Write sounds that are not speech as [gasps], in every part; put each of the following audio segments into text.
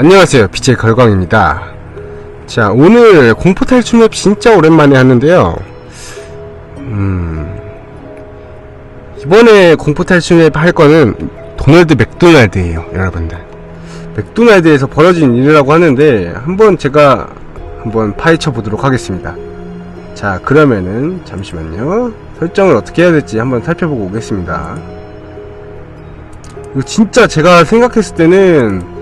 안녕하세요. BJ 걸광입니다. 자 오늘 공포 탈출 맵 진짜 오랜만에 하는데요. 음 이번에 공포 탈출 맵 할 거는 도널드 맥도날드예요 여러분들. 맥도날드에서 벌어진 일이라고 하는데 한번 제가 한번 파헤쳐 보도록 하겠습니다. 자 그러면은 잠시만요. 설정을 어떻게 해야 될지 한번 살펴보고 오겠습니다. 이거 진짜 제가 생각했을 때는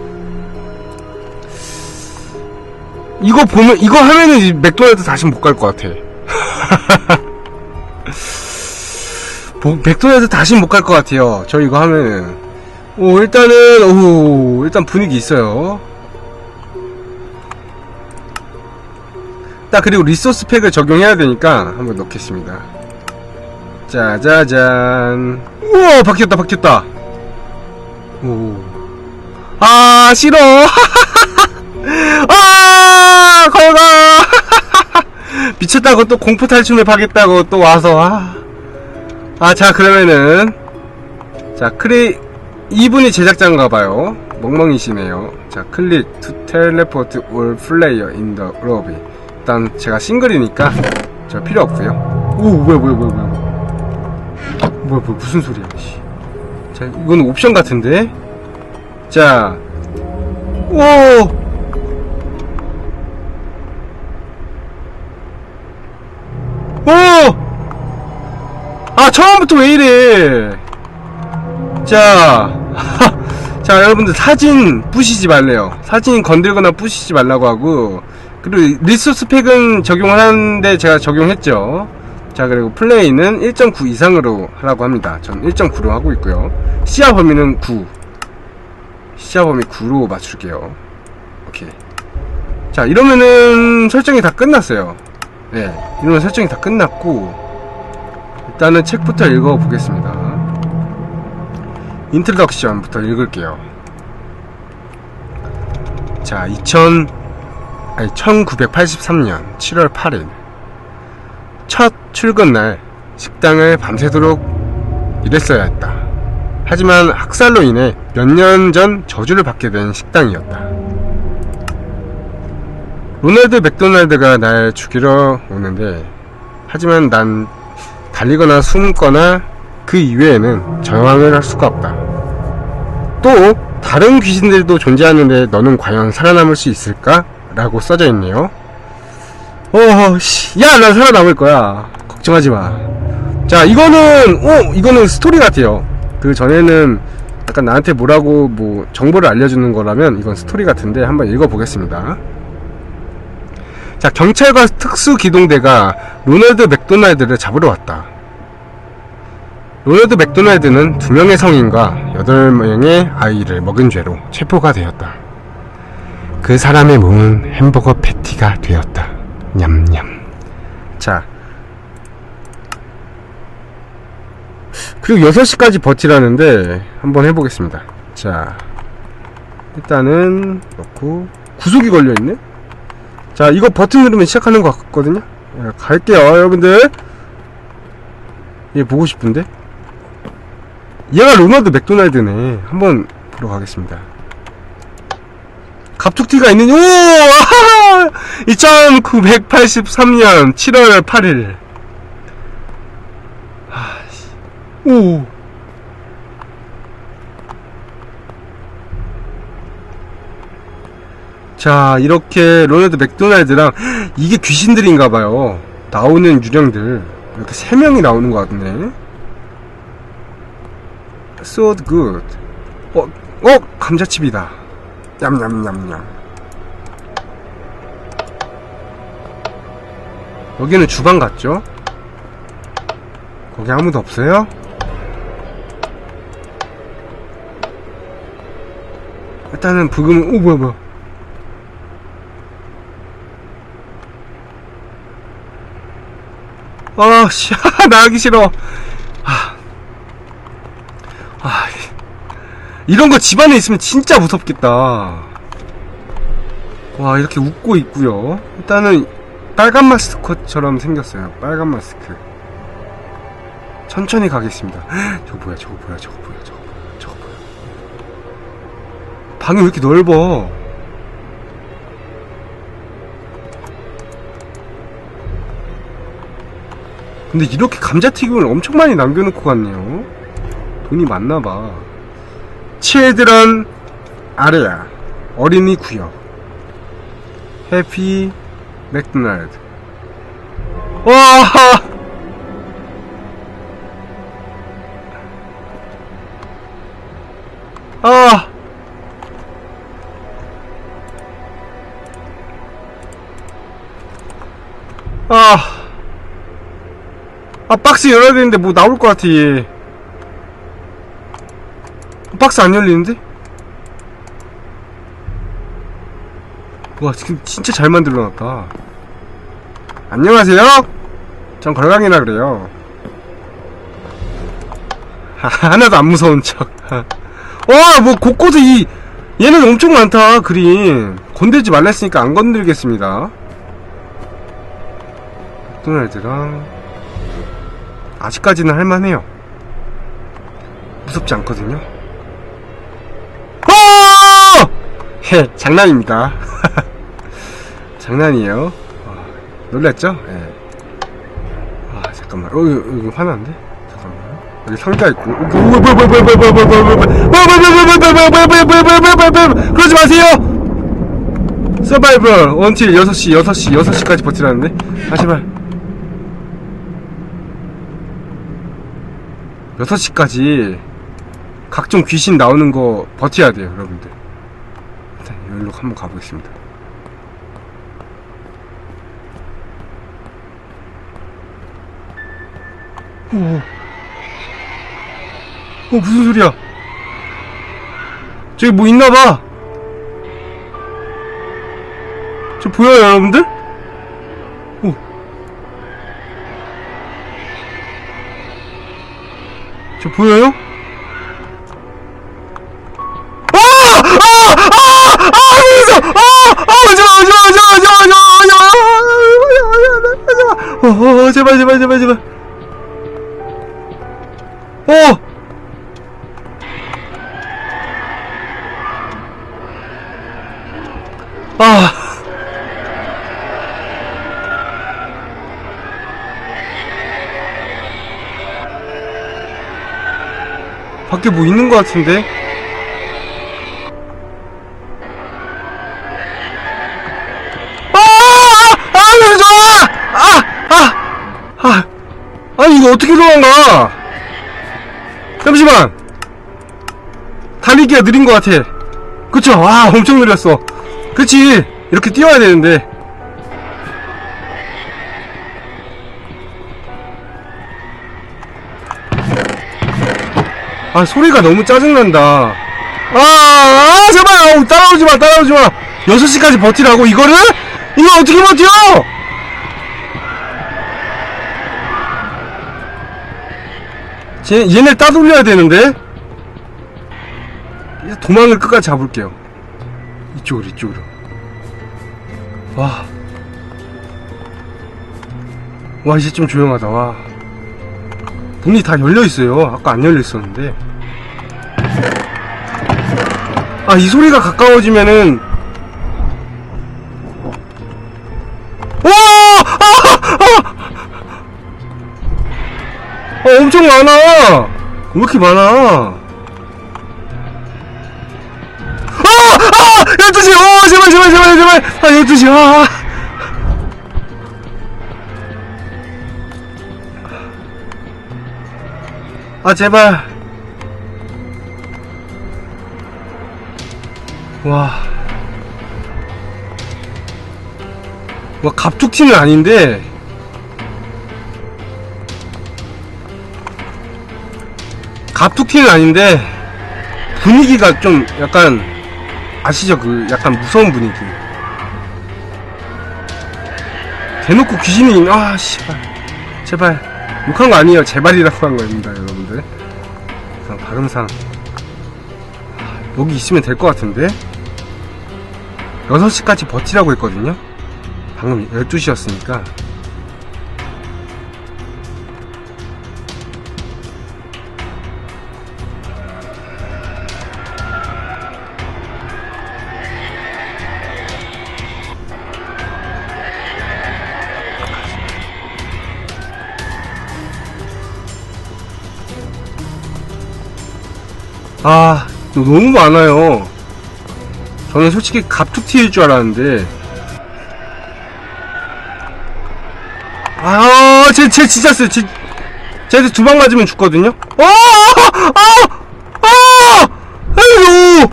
이거 보면 이거 하면은 이 맥도날드 다시 못 갈 것 같아. [laughs] 뭐, 맥도날드 다시 못 갈 것 같아요. 저 이거 하면은 오 일단은 오 일단 분위기 있어요. 딱 그리고 리소스 팩을 적용해야 되니까 한번 넣겠습니다. 짜자잔. 우와 바뀌었다 바뀌었다. 오. 아 싫어. [laughs] 아 걸가 [laughs] 미쳤다고 또 공포 탈출을 하겠다고 또 와서 아. 아, 자, 그러면은, 자, 크리, 이분이 제작자인가봐요. 멍멍이시네요. 자, 클릭, to teleport all player in the lobby. 일단, 제가 싱글이니까, 저 필요 없고요 오, 뭐야, 뭐야, 뭐야, 뭐야. 뭐야, 뭐야, 무슨 소리야, 씨. 자, 이건 옵션 같은데? 자, 오! 오! 아 처음부터 왜 이래? 자, [laughs] 자 여러분들 사진 부시지 말래요. 사진 건들거나 부시지 말라고 하고 그리고 리소스 팩은 적용을 하는데 제가 적용했죠. 자 그리고 플레이는 1.9 이상으로 하라고 합니다. 전 1.9로 하고 있고요. 시야 범위는 9 시야 범위 9로 맞출게요. 오케이. 자 이러면은 설정이 다 끝났어요 네 이러면 설정이 다 끝났고 일단은 책부터 읽어보겠습니다. 인트로덕션부터 읽을게요. 자, 2000, 아니, 1983년 7월 8일. 첫 출근 날 식당을 밤새도록 일했어야 했다. 하지만 학살로 인해 몇 년 전 저주를 받게 된 식당이었다. 로널드 맥도날드가 날 죽이러 오는데, 하지만 난 달리거나 숨거나 그 이외에는 저항을 할 수가 없다. 또 다른 귀신들도 존재하는데 너는 과연 살아남을 수 있을까? 라고 써져 있네요. 어, 씨, 야, 난 살아남을 거야. 걱정하지 마. 자, 이거는, 어, 이거는 스토리 같아요. 그 전에는 약간 나한테 뭐라고 뭐 정보를 알려주는 거라면 이건 스토리 같은데 한번 읽어보겠습니다. 자, 경찰과 특수기동대가 로널드 맥도날드를 잡으러 왔다. 로널드 맥도날드는 두 명의 성인과 여덟 명의 아이를 먹은 죄로 체포가 되었다. 그 사람의 몸은 햄버거 패티가 되었다. 냠냠. 자. 그리고 6시까지 버티라는데 한번 해보겠습니다. 자. 일단은 넣고 구속이 걸려있네? 자 이거 버튼 누르면 시작하는 것 같거든요. 야, 갈게요 여러분들. 얘 보고 싶은데? 얘가 로널드 맥도날드네. 한번 보러 가겠습니다. 갑툭튀가 있는 오! 2983년 7월 8일. 오 자 이렇게 로널드 맥도날드랑 이게 귀신들인가봐요. 나오는 유령들. 이렇게 세 명이 나오는 것 같네. So good. 어, 어 감자칩이다. 냠냠냠냠. 여기는 주방 같죠? 거기 아무도 없어요? 일단은 부금은 오 뭐야 뭐야 아, 씨, [laughs] 나가기 싫어. 아, 아, 이런 거 집안에 있으면 진짜 무섭겠다. 와, 이렇게 웃고 있고요. 일단은 빨간 마스크처럼 생겼어요. 빨간 마스크. 천천히 가겠습니다. [gasps] 저거 뭐야, 저거 뭐야, 저거 뭐야, 저거 뭐야, 저거 뭐야. 방이 왜 이렇게 넓어? 근데 이렇게 감자튀김을 엄청 많이 남겨놓고 갔네요. 돈이 많나봐. 치에드런 아레아 어린이 구역 해피 맥도날드 와 아, 박스 열어야 되는데 뭐 나올 것 같아, 얘. 박스 안 열리는데? 와, 지금 진짜 잘 만들어놨다. 안녕하세요? 전 걸강이라 그래요. 하나도 안 무서운 척. [laughs] 와, 뭐, 곳곳에 이, 얘는 엄청 많다, 그림. 건들지 말랬으니까 안 건들겠습니다. 맥도날드랑, 아직까지는 할만해요. 무섭지 않거든요. 어! 해, 장난입니다. 장난이에요. 와, 놀랬죠? 예. 아, 잠깐만. 어, 이거, 이거 화나는데? 잠깐만. 여기 상자 있고. 그러지 마세요! 서바이벌, 원틸 6시, 6시, 6시까지 버티라는데? 아, 제발. 6시까지 각종 귀신 나오는 거 버텨야 돼요, 여러분들. 일단 여기로 한번 가보겠습니다. 오, 어, 무슨 소리야? 저기 뭐 있나봐! 저 보여요, 여러분들? 저 보여요? 아! 아! 아! 아! 무서워! 아! 아! 오지마, 오지마, 오지마, 오지마, 오지마, 오지마, 오지마, 오지마, 어, 어, 제발, 제발, 제발, 제발. 밖에 뭐 있는 것 같은데? 아! 아! 아! 아! 아! 아! 이거 어떻게 도망가? 잠시만! 달리기가 느린 것 같아. 그쵸? 와, 엄청 느렸어. 그치? 이렇게 뛰어야 되는데. 아, 소리가 너무 짜증난다. 아, 아, 제발! 아우, 따라오지 마, 따라오지 마! 6시까지 버티라고, 이거를? 이거 어떻게 버텨! 쟤, 얘네 따돌려야 되는데? 도망을 끝까지 잡을게요. 이쪽으로, 이쪽으로. 와. 와, 이제 좀 조용하다, 와. 문이 다 열려 있어요. 아까 안 열려 있었는데. 아, 이 소리가 가까워지면은. 와! 아! 아! 아, 엄청 많아! 왜 이렇게 많아? 아! 아! 12시! 어, 제발, 제발, 제발, 제발! 아, 12시, 아! 아, 제발. 와. 와, 갑툭튀는 아닌데. 갑툭튀는 아닌데. 분위기가 좀 약간, 아시죠? 그, 약간 무서운 분위기. 대놓고 귀신이, 아, 씨발. 제발. 욕한 거 아니에요. 제발이라고 한 겁니다, 여러분들. 그냥 발음상. 여기 있으면 될 것 같은데? 6시까지 버티라고 했거든요? 방금 12시였으니까. 아, 너- 너무 많아요. 저는 솔직히 갑툭튀일 줄 알았는데. 아, 쟤, 쟤 진짜 쎄. 쟤, 쟤한테 두 방 맞으면 죽거든요? 어! 아! 아! 아이고!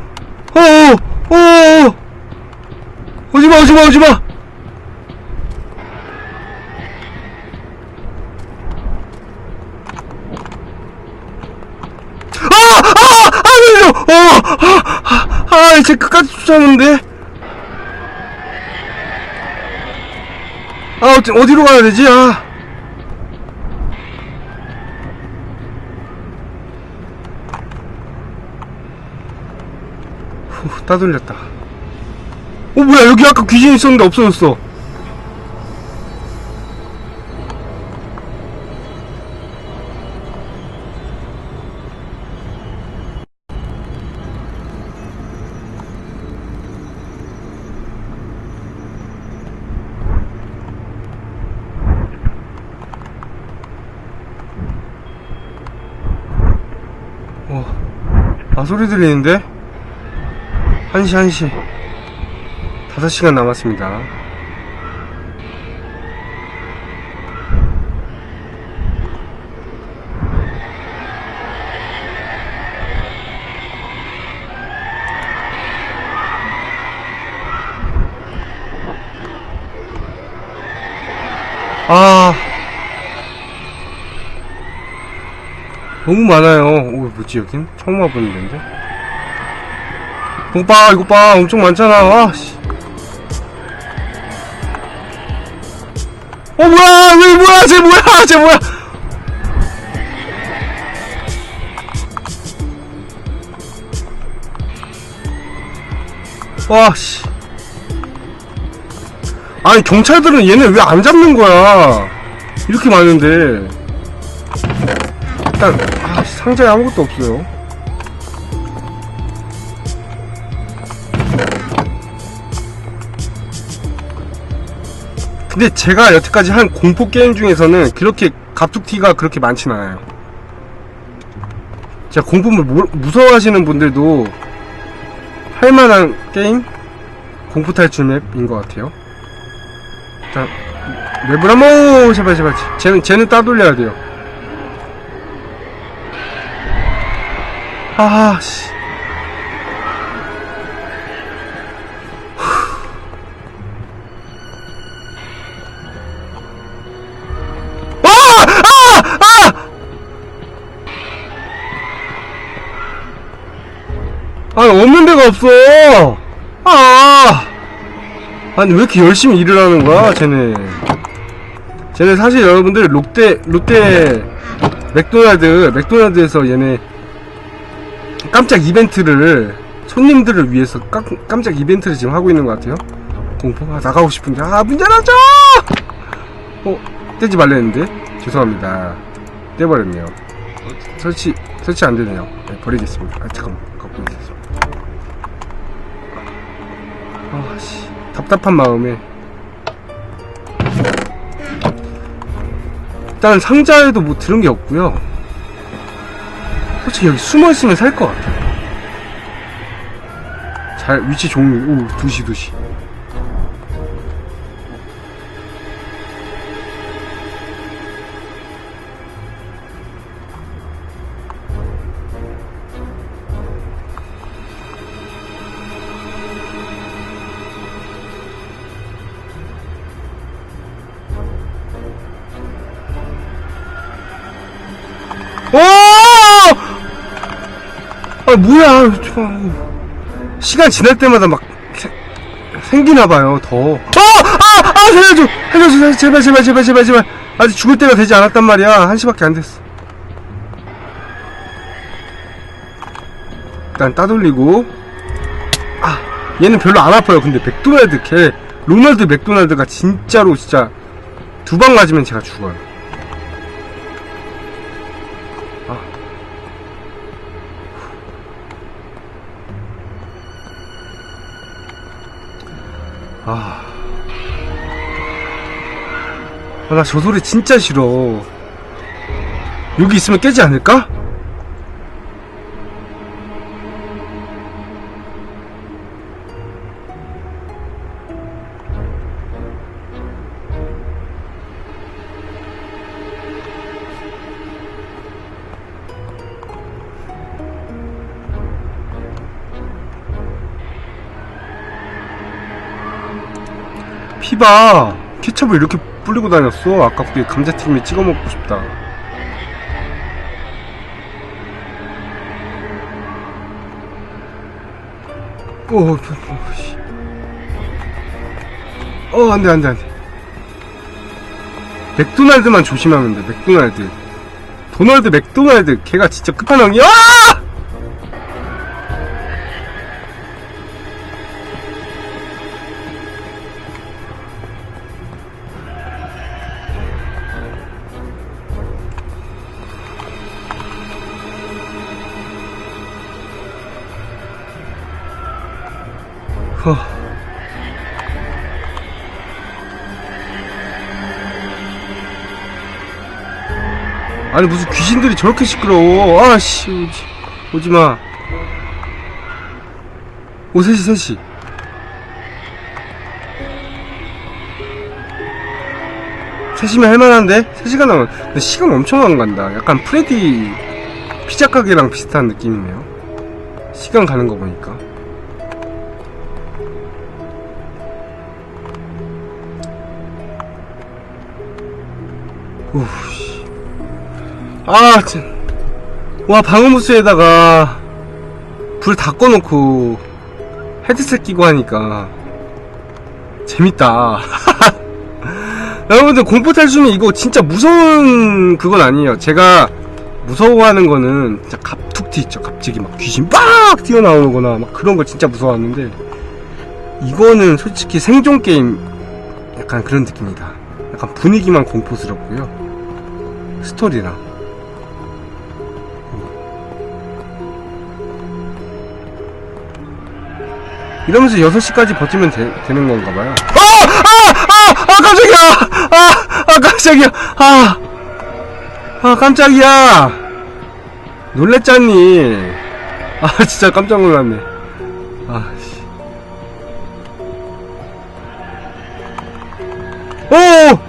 어! 어! 오지마, 오지마, 오지마! 아! 아! 아! 왜요? 어! 아! 아! 아! 쟤 끝까지 쫓아오는데? 아, 어디, 어디로 가야 되지? 아. 후, 따돌렸다. 어, 뭐야, 여기 아까 귀신 있었는데 없어졌어. 아, 소리 들리는데? 1시, 1시. 5시간 남았습니다. 아. 너무 많아요. 오, 뭐지, 여긴? 처음 와보는 데인데? 이거 봐, 이거 봐. 엄청 많잖아. 아, 씨. 어, 뭐야! 왜, 뭐야! 쟤 뭐야! 쟤 뭐야! 와, 씨. 아니, 경찰들은 얘네 왜 안 잡는 거야? 이렇게 많은데. 일단, 아, 상자에 아무것도 없어요. 근데 제가 여태까지 한 공포 게임 중에서는 그렇게 갑툭튀가 그렇게 많진 않아요. 제가 공포를 무- 무서워하시는 분들도 할만한 게임? 공포 탈출 맵인 것 같아요. 자, 맵을 한번, 제발, 제발. 쟤는, 쟤는 따돌려야 돼요. 아, 씨. 아! 아! 아! 아니, 없는 데가 없어! 아! 아니, 왜 이렇게 열심히 일을 하는 거야, 쟤네. 쟤네 사실 여러분들, 롯데, 롯데, 맥도날드, 맥도날드에서 얘네 깜짝 이벤트를, 손님들을 위해서 깜, 깜짝 이벤트를 지금 하고 있는 것 같아요. 공포? 아, 나가고 싶은데. 아, 문 열어줘! 어, 떼지 말랬는데? 죄송합니다. 떼버렸네요. 설치, 설치 안 되네요. 네, 버리겠습니다. 아, 잠깐만. 갖고 있겠습니다. 아, 씨. 답답한 마음에. 일단 상자에도 뭐 들은 게 없고요. 솔직히 여기 숨어 있으면 살 것 같아. 잘 위치 종류. 오, 2시 2시. 아 뭐야? 저, 시간 지날 때마다 막 세- 생기나봐요 더. 어! 아! 아! 살려줘! 살려줘! 제발 제발 제발 제발 제발. 아직 죽을 때가 되지 않았단 말이야. 한 시밖에 안 됐어. 일단 따돌리고. 아 얘는 별로 안 아파요. 근데 맥도날드 걔 로널드 맥도날드가 진짜로 진짜 두 방 맞으면 제가 죽어요. 아, 나 저 소리 진짜 싫어. 여기 있으면 깨지 않을까? 피바 케첩을 이렇게 뿌리고 다녔어 아깝게 감자튀김에 찍어 먹고 싶다 오, 오, 오, 씨. 어, 안 돼, 안 돼, 안 돼. 맥도날드만 조심하면 돼, 맥도날드. 도널드 맥도날드, 걔가 진짜 끝판왕이야! 아니 무슨 귀신들이 저렇게 시끄러워. 아씨 오지, 오지마. 오 3시 3시 세시면 할만한데? 3시간 남았 근데 시간 엄청 안 간다. 약간 프레디 피자 가게랑 비슷한 느낌이네요. 시간 가는 거 보니까. 우씨. 아, 참. 와, 방음부스에다가 불 다 꺼놓고 헤드셋 끼고 하니까 재밌다. [laughs] 여러분들 공포 탈춤이 이거 진짜 무서운 그건 아니에요. 제가 무서워하는 거는 진짜 갑툭튀 있죠. 갑자기 막 귀신 빡 튀어나오는 거나 막 그런 거 진짜 무서워하는데 이거는 솔직히 생존 게임 약간 그런 느낌이다. 약간 분위기만 공포스럽고요. 스토리랑. 이러면서 6시까지 버티면 되, 는 건가 봐요. 아! 아! 아! 아! 깜짝이야! 아! 아! 깜짝이야! 아! 아! 깜짝이야! 놀랬잖니. 아, 진짜 깜짝 놀랐네. 아, 씨. 오!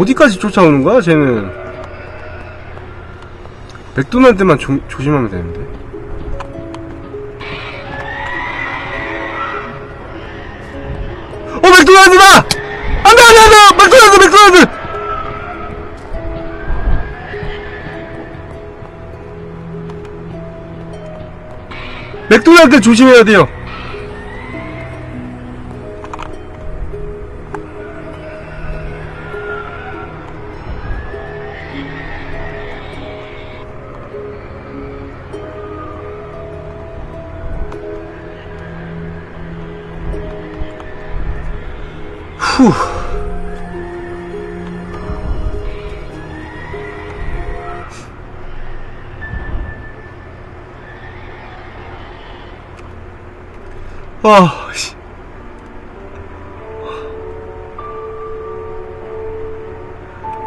어디까지 쫓아오는 거야, 쟤는? 맥도날드만 조, 조심하면 되는데. 어, 맥도날드다! 안 돼, 안 돼, 안 돼! 맥도날드, 맥도날드! 맥도날드 조심해야 돼요. 후. 아, 씨.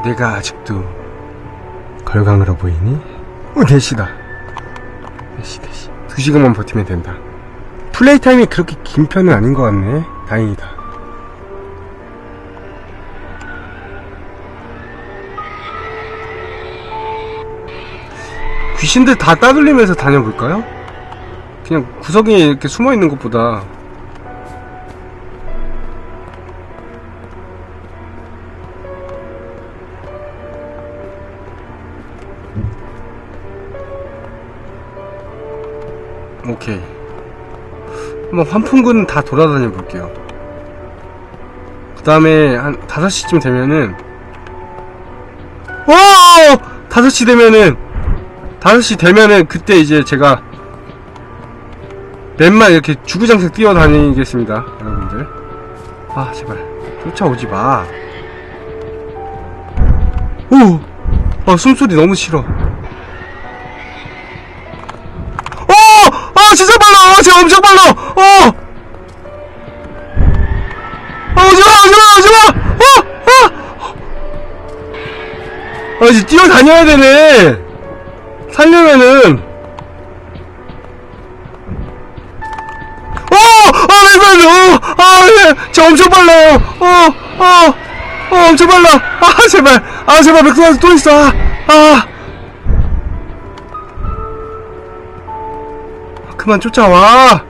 내가 아직도 걸강으로 보이니? 어, 4시다. 4시, 4시. 2시간만 버티면 된다. 플레이 타임이 그렇게 긴 편은 아닌 것 같네. 다행이다. 귀신들 다 따돌리면서 다녀볼까요? 그냥 구석에 이렇게 숨어 있는 것보다 오케이 한번 환풍구는 다 돌아다녀 볼게요 그 다음에 한 5시쯤 되면은 오! 5시 되면은 5시 되면은 그때 이제 제가 넷만 이렇게 주구장창 뛰어다니겠습니다 여러분들 아 제발 쫓아오지 마 오! 아 숨소리 너무 싫어 어! 아 진짜 빨라! 아 진짜 엄청 빨라! 어! 아 오지마 오지마 오지마! 어! 어! 아 이제 뛰어다녀야 되네 살려면은 어! 아, 왜 살려! 어! 아, 예! 저 엄청 빨라요! 어! 어! 어, 엄청 빨라! 아, 제발! 아, 제발! 맥도날드 또 있어! 아! 아! 아 그만 쫓아와!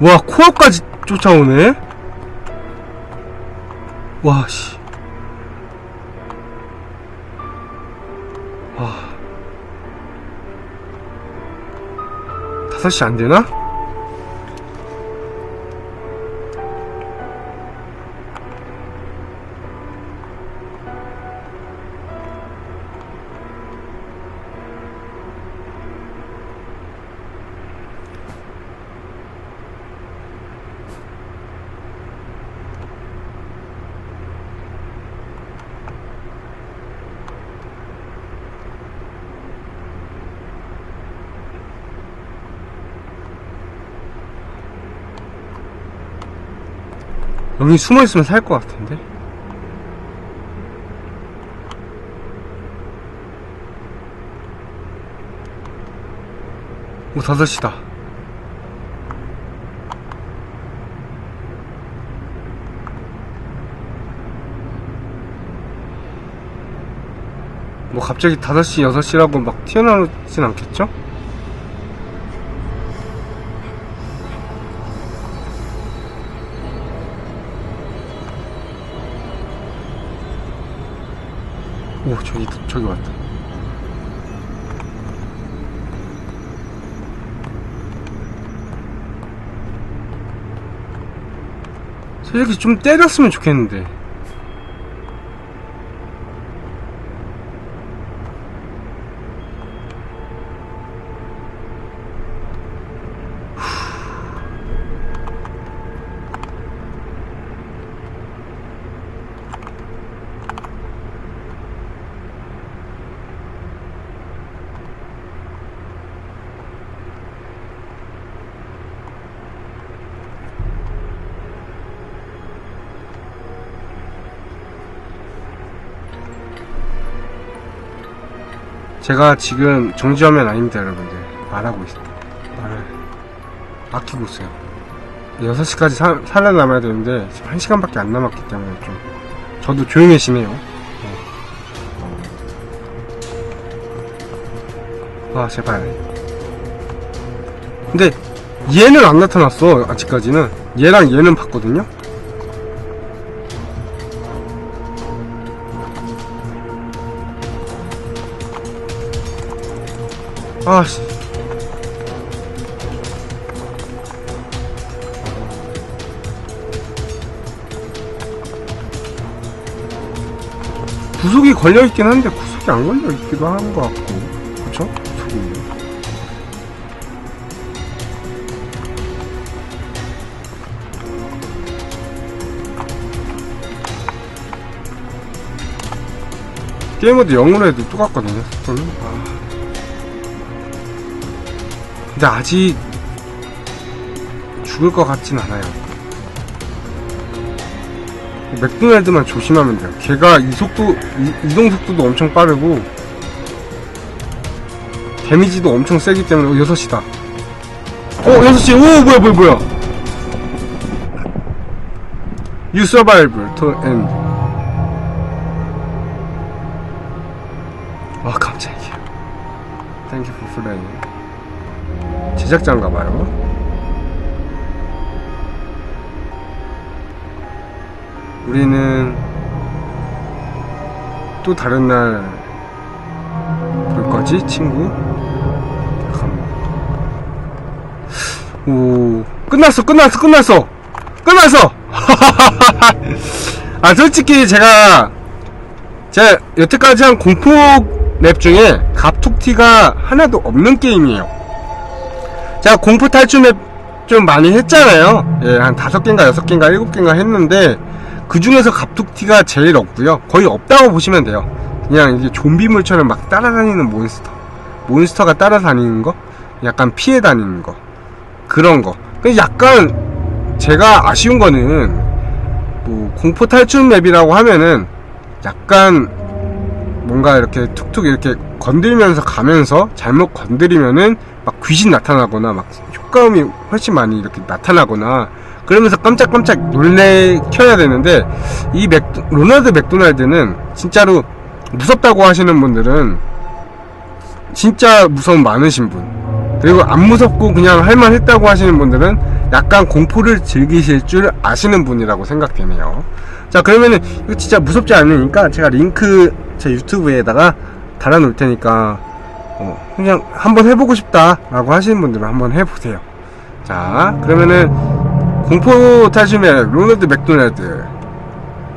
와, 코앞까지 쫓아오네? 와, 씨. 5시 여기 숨어있으면 살 것 같은데 오 5시다 뭐 갑자기 5시 6시라고 막 튀어나오진 않겠죠? 오 저기 저기 왔다. 솔직히 좀 때렸으면 좋겠는데 제가 지금 정지하면 아닙니다 여러분들. 말하고 있어 말을 아끼고 있어요. 6시까지 사, 살아남아야 되는데 지금 1시간밖에 안 남았기 때문에 좀 저도 조용해지네요. 네. 아 제발. 근데 얘는 안 나타났어 아직까지는. 얘랑 얘는 봤거든요 아씨 구속이 걸려있긴 한데 구속이 안 걸려있기도 하는 것 같고 그쵸? 구속이 게임모드 0으로 해도 똑같거든요 속도는 아. 근데 아직 죽을 것 같진 않아요. 맥도날드만 조심하면 돼요. 걔가 이 속도, 이, 동 속도도 엄청 빠르고, 데미지도 엄청 세기 때문에, 어, 6시다. 어, 6시, 오, 뭐야, 뭐야, 뭐야. You survive to end. 제작자인가 봐요. 우리는 또 다른 날 볼 거지, 친구? 잠깐만. 오, 끝났어, 끝났어, 끝났어! 끝났어! [laughs] 아, 솔직히 제가, 제가 여태까지 한 공포 랩 중에 갑툭튀가 하나도 없는 게임이에요. 제가 공포 탈출 맵 좀 많이 했잖아요. 예, 한 다섯 개인가 여섯 개인가 일곱 개인가 했는데 그 중에서 갑툭튀가 제일 없고요. 거의 없다고 보시면 돼요. 그냥 이게 좀비물처럼 막 따라다니는 몬스터, 몬스터가 따라다니는 거, 약간 피해 다니는 거 그런 거. 근데 약간 제가 아쉬운 거는 뭐 공포 탈출 맵이라고 하면은 약간 뭔가 이렇게 툭툭 이렇게 건들면서 가면서 잘못 건드리면은 막 귀신 나타나거나 막 효과음이 훨씬 많이 이렇게 나타나거나 그러면서 깜짝깜짝 놀래켜야 되는데 이 맥, 로널드 맥도날드는 진짜로 무섭다고 하시는 분들은 진짜 무서움 많으신 분 그리고 안 무섭고 그냥 할만했다고 하시는 분들은 약간 공포를 즐기실 줄 아시는 분이라고 생각되네요. 자, 그러면은 이거 진짜 무섭지 않으니까 제가 링크 제 유튜브에다가 달아놓을 테니까 어, 그냥 한번 해보고 싶다라고 하시는 분들은 한번 해보세요. 자, 그러면은 공포 탈춤의 로널드 맥도날드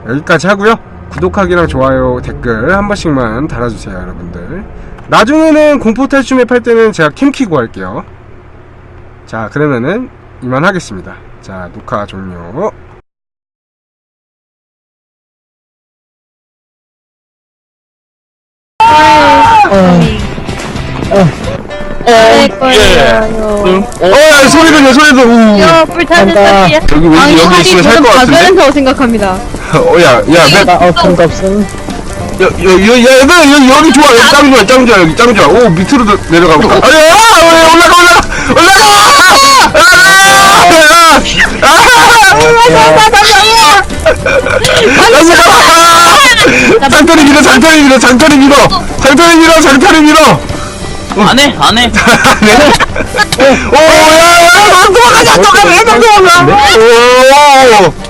여기까지 하고요. 구독하기랑 좋아요, 댓글 한 번씩만 달아주세요, 여러분들. 나중에는 공포 탈춤에 팔 때는 제가 캠 키고 할게요. 자, 그러면은 이만 하겠습니다. 자, 녹화 종료. 할 거예요. 어, 야, 소리 들려, 소리 들려. 우. 여 불타는 소리야. 여기 왠지 여기 있으면 살 것 같은데? 박연사고 생각합니다. 어, 야, 야, 내, 나 없음 없음 야, 야, 야, 야, 얘들아, 여기, 여기 좋아, 여기 짱 좋아, 짱 좋아, 여기 짱 좋아. 오, 밑으로 도- 내려가고. 아니, 야, 야, 올라가, 올라가, 올라가! 아, 아, 아, 장터리 밀어, 장터리 밀어, 장터리 밀어, 장터리 밀어, 장터리 밀어. 안 해, 안 해. [laughs] 네. 오, 야, 야, 야, 도망가자, 도망가, 도망가. 오,